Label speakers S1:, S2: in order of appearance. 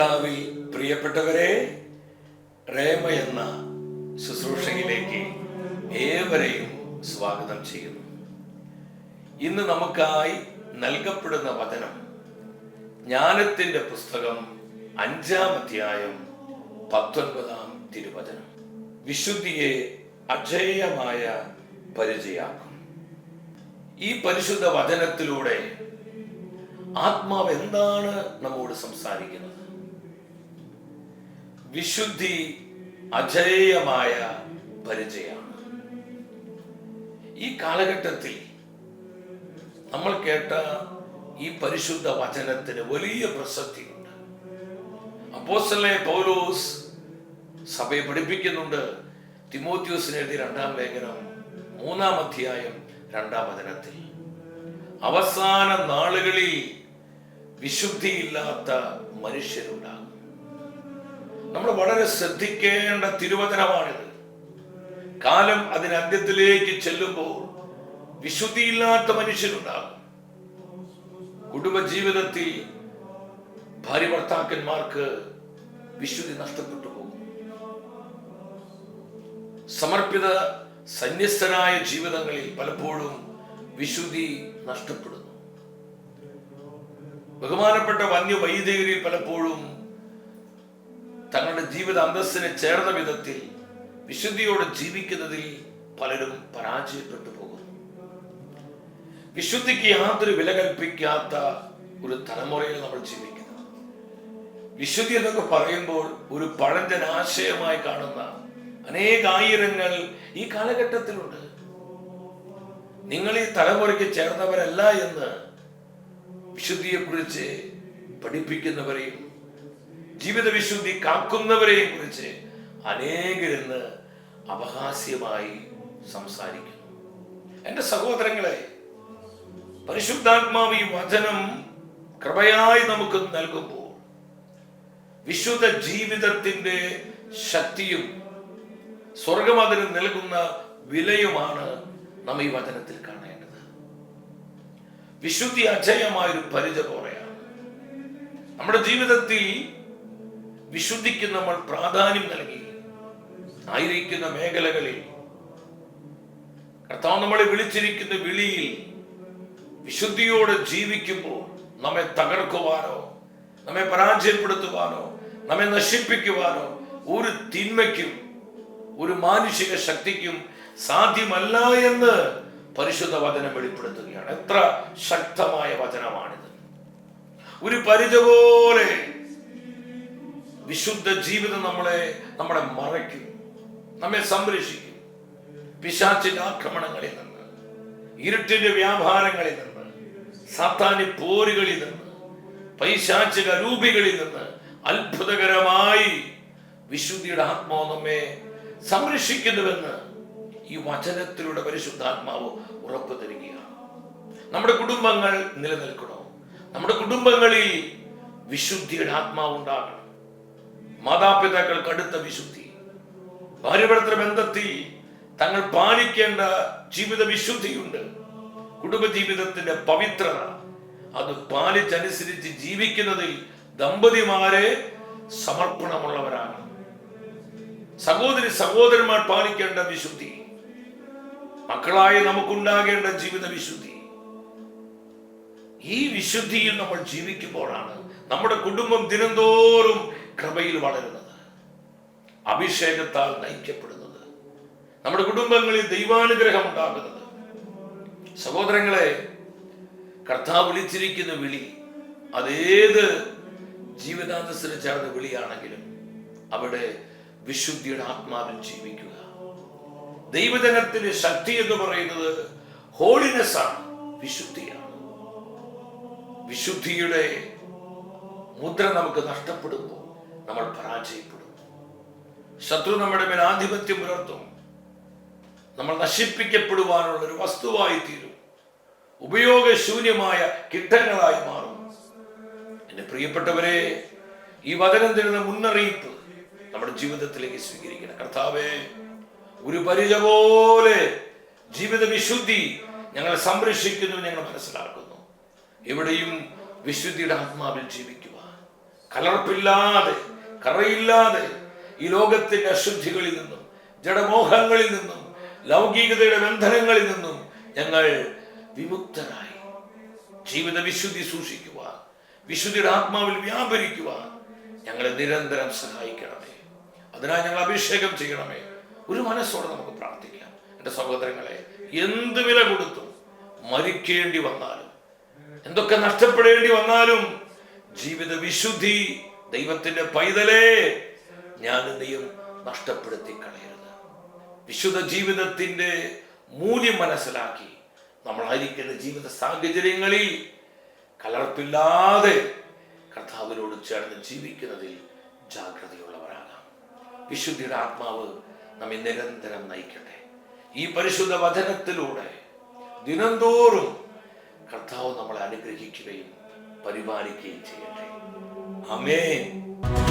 S1: കർത്താവിൽ പ്രിയപ്പെട്ടവരെ റേമ എന്ന ശുശ്രൂഷയിലേക്ക് ഏവരെയും സ്വാഗതം ചെയ്യുന്നു. ഇന്ന് നമുക്കായി നൽകപ്പെടുന്ന വചനം ജ്ഞാനത്തിന്റെ പുസ്തകം അഞ്ചാം അധ്യായം പത്തൊൻപതാം തിരുവചനം. വിശുദ്ധിയെ അജേയമായ പരിചയാക്കും. ഈ പരിശുദ്ധ വചനത്തിലൂടെ ആത്മാവ് എന്താണ് നമ്മോട് സംസാരിക്കുന്നത്? വിശുദ്ധി അജേയമായ പരിചയമാണ്. ഈ കാലഘട്ടത്തിൽ നമ്മൾ കേട്ട ഈ പരിശുദ്ധ വചനത്തിന് വലിയ പ്രസക്തിയുണ്ട്. അപ്പോസ്റ്റലെ പൗലോസ് സഭയെ പഠിപ്പിക്കുന്നുണ്ട്. തിമോത്യൂസിന് എഴുതിയ രണ്ടാം ലേഖനം മൂന്നാം അധ്യായം രണ്ടാം വചനത്തിൽ. അവസാന നാളുകളിൽ വിശുദ്ധിയില്ലാത്ത മനുഷ്യരുണ്ടാകും നമ്മൾ വളരെ ശ്രദ്ധിക്കേണ്ട തിരുവചനമാണിത്. കാലം അതിന് അന്ത്യത്തിലേക്ക് ചെല്ലുമ്പോൾ വിശുദ്ധിയില്ലാത്ത മനുഷ്യരുണ്ടാകും. കുടുംബജീവിതത്തിൽ ഭാര്യ ഭർത്താക്കന്മാർക്ക് വിശുദ്ധി നഷ്ടപ്പെട്ടു പോകും. സമർപ്പിത സന്യസ്തരായ ജീവിതങ്ങളിൽ പലപ്പോഴും വിശുദ്ധി നഷ്ടപ്പെടുന്നു. ബഹുമാനപ്പെട്ട വന്യവൈദികരിൽ പലപ്പോഴും തങ്ങളുടെ ജീവിത അന്തസ്സിനെ ചേർന്ന വിധത്തിൽ വിശുദ്ധിയോടെ ജീവിക്കുന്നതിൽ പലരും പരാജയപ്പെട്ടു പോകുന്നു. വിശുദ്ധിക്ക് യാതൊരു വില കൽപ്പിക്കാത്ത ഒരു തലമുറയിൽ നമ്മൾ ജീവിക്കുന്നു. വിശുദ്ധി എന്നൊക്കെ പറയുമ്പോൾ ഒരു പഴഞ്ചൻ ആശയമായി കാണുന്ന അനേകായിരങ്ങൾ ഈ കാലഘട്ടത്തിലുണ്ട്. നിങ്ങൾ ഈ തലമുറയ്ക്ക് ചേർന്നവരല്ല എന്ന് വിശുദ്ധിയെക്കുറിച്ച് പഠിപ്പിക്കുന്നവരെയും ജീവിത വിശുദ്ധി കാക്കുന്നവരെയും കുറിച്ച് അനേകരിന്ന് അപഹാസ്യമായി സംസാരിക്കുന്നു. എന്റെ സഹോദരങ്ങളെ പരിശുദ്ധാത്മാവ് ഈ വചനം കൃപയായി നമുക്ക് നൽകുമ്പോൾ വിശുദ്ധ ജീവിതത്തിന്റെ ശക്തിയും സ്വർഗം അതിന് നൽകുന്ന വിലയുമാണ് നാം ഈ വചനത്തിൽ കാണേണ്ടത്. വിശുദ്ധി അജയമായൊരു പരിച പോലെയാണ്. നമ്മുടെ ജീവിതത്തിൽ വിശുദ്ധിക്ക് നമ്മൾ പ്രാധാന്യം നൽകി. ആയിരിക്കുന്ന മേഖലകളിൽ കർത്താവ് നമ്മളെ വിളിച്ചിരിക്കുന്ന വിളിയിൽ വിശുദ്ധിയോടെ ജീവിക്കുമ്പോൾ നമ്മെ തകർക്കുവാനോ നമ്മെ പരാജയപ്പെടുത്തുവാനോ നമ്മെ നശിപ്പിക്കുവാനോ ഒരു തിന്മയ്ക്കും ഒരു മാനുഷിക ശക്തിക്കും സാധ്യമല്ല എന്ന് പരിശുദ്ധ വചനം വെളിപ്പെടുത്തുകയാണ്. എത്ര ശക്തമായ വചനമാണിത്. ഒരു പരിച പോലെ വിശുദ്ധ ജീവിതം നമ്മളെ നമ്മളെ മറയ്ക്കും. നമ്മെ സംരക്ഷിക്കും. പിശാച്ചിന്റെ ആക്രമണങ്ങളിൽ നിന്ന് ഇരുട്ടിന്റെ വ്യാപാരങ്ങളിൽ നിന്ന് സാത്താനി പോരുകളിൽ നിന്ന് പൈശാചിക രൂപികളിൽ നിന്ന് അത്ഭുതകരമായി വിശുദ്ധിയുടെ ആത്മാവ് നമ്മെ സംരക്ഷിക്കുന്നുവെന്ന് ഈ വചനത്തിലൂടെ പരിശുദ്ധാത്മാവ് ഉറപ്പു തരികയാണ്. നമ്മുടെ കുടുംബങ്ങൾ നിലനിൽക്കണോ? നമ്മുടെ കുടുംബങ്ങളിൽ വിശുദ്ധിയുടെ ആത്മാവ് ഉണ്ടാകണം. മാതാപിതാക്കൾക്ക് അടുത്ത വിശുദ്ധി. ഭാര്യഭർത്തൃ ബന്ധത്തിൽ തങ്ങൾ പാലിക്കേണ്ട ജീവിത വിശുദ്ധിയുണ്ട്. കുടുംബജീവിതത്തിന്റെ പവിത്രത അത് പാലിച്ചനുസരിച്ച് ജീവിക്കുന്നതിൽ ദമ്പതിമാരെ സമർപ്പണമുള്ളവരാണ്. സഹോദരി സഹോദരന്മാർ പാലിക്കേണ്ട വിശുദ്ധി മക്കളായി നമുക്കുണ്ടാകേണ്ട ജീവിത വിശുദ്ധി. ഈ വിശുദ്ധിയിൽ നമ്മൾ ജീവിക്കുമ്പോഴാണ് നമ്മുടെ കുടുംബം ദിനംതോറും കൃപയിൽ വളരുന്നത്. അഭിഷേകത്താൽ നയിക്കപ്പെടുന്നത്. നമ്മുടെ കുടുംബങ്ങളിൽ ദൈവാനുഗ്രഹം ഉണ്ടാകുന്നത്. സഹോദരങ്ങളെ കർത്താവ് വിളിച്ചിരിക്കുന്ന വിളി അതേത് ജീവിതാന്തസ്സിന് ചേർന്ന വിളിയാണെങ്കിലും അവിടെ വിശുദ്ധിയുടെ ആത്മാവിൽ ജീവിക്കുക. ദൈവജനത്തിന്റെ ശക്തി എന്ന് പറയുന്നത് ഹോളിനെസ് ആണ് വിശുദ്ധിയാണ്. വിശുദ്ധിയുടെ മുദ്ര നമുക്ക് നഷ്ടപ്പെടുമ്പോൾ നമ്മൾ പരാജയപ്പെടും. ശത്രു നമ്മുടെ മേൽ ആധിപത്യം പുലർത്തും. നമ്മൾ നശിപ്പിക്കപ്പെടുവാനുള്ള ഒരു വസ്തുവായി തീരും ഉപയോഗശൂന്യമായ കിട്ടങ്ങളായി മാറും. എന്റെ പ്രിയപ്പെട്ടവരെ ഈ വചനം തരുന്ന മുന്നറിയിപ്പ് നമ്മുടെ ജീവിതത്തിലേക്ക് സ്വീകരിക്കണം. കർത്താവേ ഒരു പരിച പോലെ ജീവിത വിശുദ്ധി ഞങ്ങളെ സംരക്ഷിക്കുന്നു ഞങ്ങൾ മനസ്സിലാക്കുന്നു. എവിടെയും വിശുദ്ധിയുടെ ആത്മാവിൽ ജീവിക്കുക. കലർപ്പില്ലാതെ കറയില്ലാതെ ഈ ലോകത്തിന്റെ അശുദ്ധികളിൽ നിന്നും ജഡമോഹങ്ങളിൽ നിന്നും ലൗകികതയുടെ ബന്ധനങ്ങളിൽ നിന്നും ഞങ്ങൾ വിമുക്തരായി. ജീവിത വിശുദ്ധി സൂക്ഷിക്കുവാൻ വിശുദ്ധിയുടെ ആത്മാവിൽ വ്യാപരിക്കുവാൻ ഞങ്ങളെ നിരന്തരം സഹായിക്കണമേ. അതിനായി ഞങ്ങൾ അഭിഷേകം ചെയ്യണമേ. ഒരു മനസ്സോടെ നമുക്ക് പ്രാർത്ഥിക്കാം. എന്റെ സഹോദരങ്ങളെ എന്ത് വില കൊടുത്തും മരിക്കേണ്ടി വന്നാലും എന്തൊക്കെ നഷ്ടപ്പെടേണ്ടി വന്നാലും ജീവിത വിശുദ്ധി ദൈവത്തിന്റെ പൈതലേ ഞാൻ നീയും നഷ്ടപ്പെടുത്തി കളയരുത് വിശുദ്ധ ജീവിതത്തിന്റെ മൂല്യം മനസ്സിലാക്കി നമ്മളായിരിക്കുന്ന ജീവിത സാഹചര്യങ്ങളിൽ കലർപ്പില്ലാതെ കർത്താവിനോട് ചേർന്ന് ജീവിക്കുന്നതിൽ ജാഗ്രതയുള്ളവരാകാം. വിശുദ്ധിയുടെ ആത്മാവ് നമ്മെ നിരന്തരം നയിക്കട്ടെ. ഈ പരിശുദ്ധ വചനത്തിലൂടെ ദിനംതോറും കർത്താവ് നമ്മളെ അനുഗ്രഹിക്കുകയും പരിപാലിക്കുകയും ചെയ്യട്ടെ. I mean.